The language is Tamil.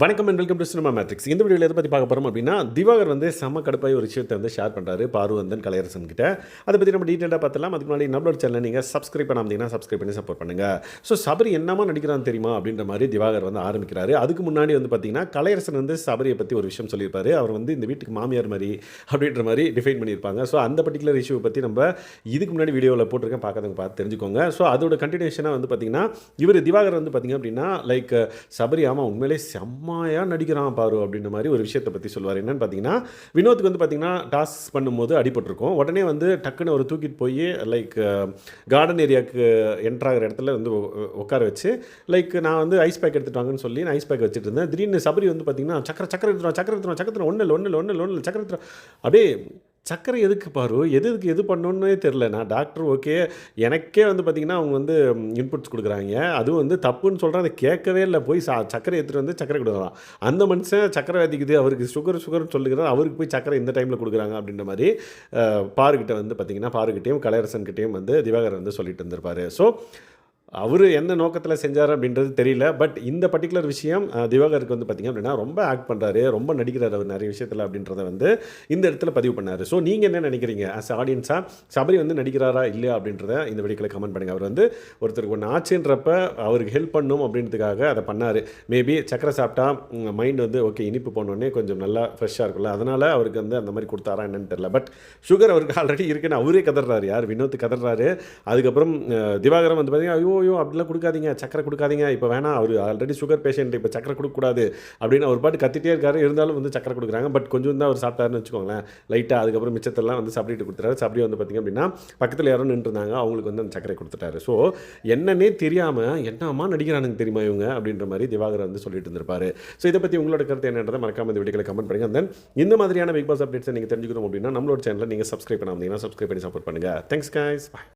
வணக்கம் and welcome to cinema matrix இந்த வீடியோவில் எதை பற்றி பார்க்க போகிறோம் அப்படின்னா திவாகர் வந்து செம்ம கடுப்பாய் ஒரு விஷயத்தை வந்து ஷேர் பண்ணுறாரு பார்வந்தன் கலையரசன் கிட்ட. அதை பற்றி நம்ம டீட்டெயிலாக பார்த்தலாம் அதுக்கு முன்னாடி நம்மளோட சேனல் நீங்கள் சப்ஸ்கிரைப் பண்ணாமதிங்கன்னா சப்ஸ்கிரைப் பண்ணி சப்போர்ட் பண்ணுங்கள் ஸோ சபரி என்னமா நடிக்கிறான்னு தெரியுமா அப்படின்ற மாதிரி திவாகர் வந்து ஆரம்பிக்கிறாரு. அதுக்கு முன்னாடி வந்து பார்த்தீங்கன்னா கலையரசன் வந்து சபரியை பற்றி ஒரு விஷயம் சொல்லியிருப்பாரு. அவர் வந்து இந்த வீட்டுக்கு மாமியார் மாதிரி அப்படின்ற மாதிரி டிஃபைன் பண்ணியிருப்பாங்க. ஸோ அந்த பர்டிகுலர் இஷ்யூவை பற்றி நம்ம இதுக்கு முன்னாடி வீடியோவில் போட்டிருக்கேன். பார்க்கறதுங்க பார்த்து தெரிஞ்சுக்கோங்க. ஸோ அதோட கண்டினியூஷனாக வந்து பார்த்தீங்கன்னா இவர் திவாகர் வந்து பார்த்தீங்க அப்படின்னா லைக் சபரி ஆமாம் உண்மையிலே அம்மாயா நடிக்கிறான் பாரு அப்படின்ற மாதிரி ஒரு விஷயத்தை பற்றி சொல்லுவார். என்னென்னு பார்த்தீங்கன்னா வினோத்துக்கு வந்து பார்த்தீங்கன்னா டாஸ் பண்ணும்போது அடிபட்டிருக்கும். உடனே வந்து டக்குன்னு ஒரு தூக்கிட்டு போய் லைக் கார்டன் ஏரியாவுக்கு என்ட்ராகிற இடத்துல வந்து உட்கார வச்சு லைக் நான் வந்து ஐஸ் பேக் எடுத்துட்டு வாங்கன்னு சொல்லி நான் ஐஸ் பேக் வச்சுட்டு இருந்தேன். திடீர்னு சபரி வந்து பார்த்தீங்கன்னா சக்கரை சக்கரை எடுத்துருவோம் சக்கரை எடுத்துருவோம் சக்கரை ஒன்றில் ஒன்றில் ஒன்றில் ஒன்றில் சக்கரை எடுத்துருவோம் அப்படியே சக்கரை எதுக்கு பாரு? எது எதுக்கு எது பண்ணணுன்னே தெரில நான் டாக்டர் ஓகே. எனக்கே வந்து பார்த்திங்கன்னா அவங்க வந்து இன்புட்ஸ் கொடுக்குறாங்க. அதுவும் வந்து தப்புன்னு சொல்கிறேன் அதை கேட்கவே இல்லை. போய் சா சர்க்கரை எடுத்துகிட்டு வந்து சக்கரை கொடுக்கலாம் அந்த மனுஷன் சக்கரை வதிக்குது. அவருக்கு சுகர் சுகர்னு சொல்லுகிறார் அவருக்கு போய் சக்கரை இந்த டைமில் கொடுக்குறாங்க அப்படின்ற மாதிரி பாருக்கிட்ட வந்து பார்த்திங்கன்னா பாருக்கிட்டையும் கலையரசன்கிட்டையும் வந்து திவாகர் வந்து சொல்லிட்டு இருந்திருப்பாரு. ஸோ அவர் என்ன நோக்கத்தில் செஞ்சார் அப்படின்றது தெரியல. பட் இந்த பர்டிகுலர் விஷயம் திவாகருக்கு வந்து பார்த்திங்க அப்படின்னா ரொம்ப ஆக்ட் பண்ணுறாரு ரொம்ப நடிக்கிறார் அவர் நிறைய விஷயத்தில் அப்படின்றத வந்து இந்த இடத்துல பதிவு பண்ணார். ஸோ நீங்கள் என்ன நினைக்கிறீங்க? ஆஸ் ஆடியன்ஸாக சபரி வந்து நடிக்கிறாரா இல்லையா அப்படின்றத இந்த வீடியோவில் கமெண்ட் பண்ணுங்கள் அவர் வந்து ஒருத்தருக்கு ஒன்று ஆச்சுன்றப்ப அவருக்கு ஹெல்ப் பண்ணும் அப்படின்றதுக்காக அதை பண்ணார். மேபி சக்கரை சாப்பிட்டா மைண்ட் வந்து ஓகே இனிப்பு போனோடனே கொஞ்சம் நல்லா ஃப்ரெஷ்ஷாக இருக்கும்ல. அதனால் அவருக்கு வந்து அந்த மாதிரி கொடுத்தாரா என்னன்னு தெரியல. பட் சுகர் அவருக்கு ஆல்ரெடி இருக்குன்னு அவரே கதறாரு யார்? வினோத் கதறாரு அதுக்கப்புறம் திவாகரம் வந்து பார்த்தீங்கன்னா ஐயோ ஐயோ அப்படிலாம் கொடுக்காதீங்க சக்கரை கொடுக்காதீங்க. இப்போ வேணாம் அவர் ஆல்ரெடி சுகர் பேஷண்ட் இப்போ சக்கரை கொடுக்கக்கூடாது அப்படின்னு அவர் பாட்டு கத்திட்டே இருக்காரு. இருந்தாலும் வந்து சக்கரை கொடுக்குறாங்க. பட் கொஞ்சம் தான் அவர் சாப்பிட்டாருன்னு வச்சுக்கோங்களேன். லைட்டாக அதுக்கப்புறம் மிச்சத்தெல்லாம் வந்து சப்ரிட்டு கொடுத்துட்டாரு. சப்ரி வந்து பார்த்திங்க அப்படின்னா பக்கத்தில் யாரும் நின்றுருந்தாங்க அவங்களுக்கு வந்து அந்த சக்கரை கொடுத்துட்டாரு. ஸோ என்னன்னே தெரியாமல் என்னம்மா நடிக்கிறானுங்க தெரியுமா இவங்க? அப்படின்ற மாதிரி திவாகர் வந்து சொல்லிட்டு இருந்திருப்பாரு. ஸோ இதை பற்றி உங்களோட கருத்து என்னன்றதை மறக்காம இந்த வீடியோவில் கமெண்ட் பண்ணுங்க. தென் இந்த மாதிரியான பிக் பாஸ் அப்டேட்ஸை நீங்கள் தெரிஞ்சுக்கணும் அப்படின்னா நம்மளோட சேனலில் நீங்கள் சப்ஸ்கிரைப் பண்ணாமல் சப்ஸ்கிரைப் பண்ணி சப்போர்ட் பண்ணுங்கள் தேங்க்ஸ் கைஸ் பாய்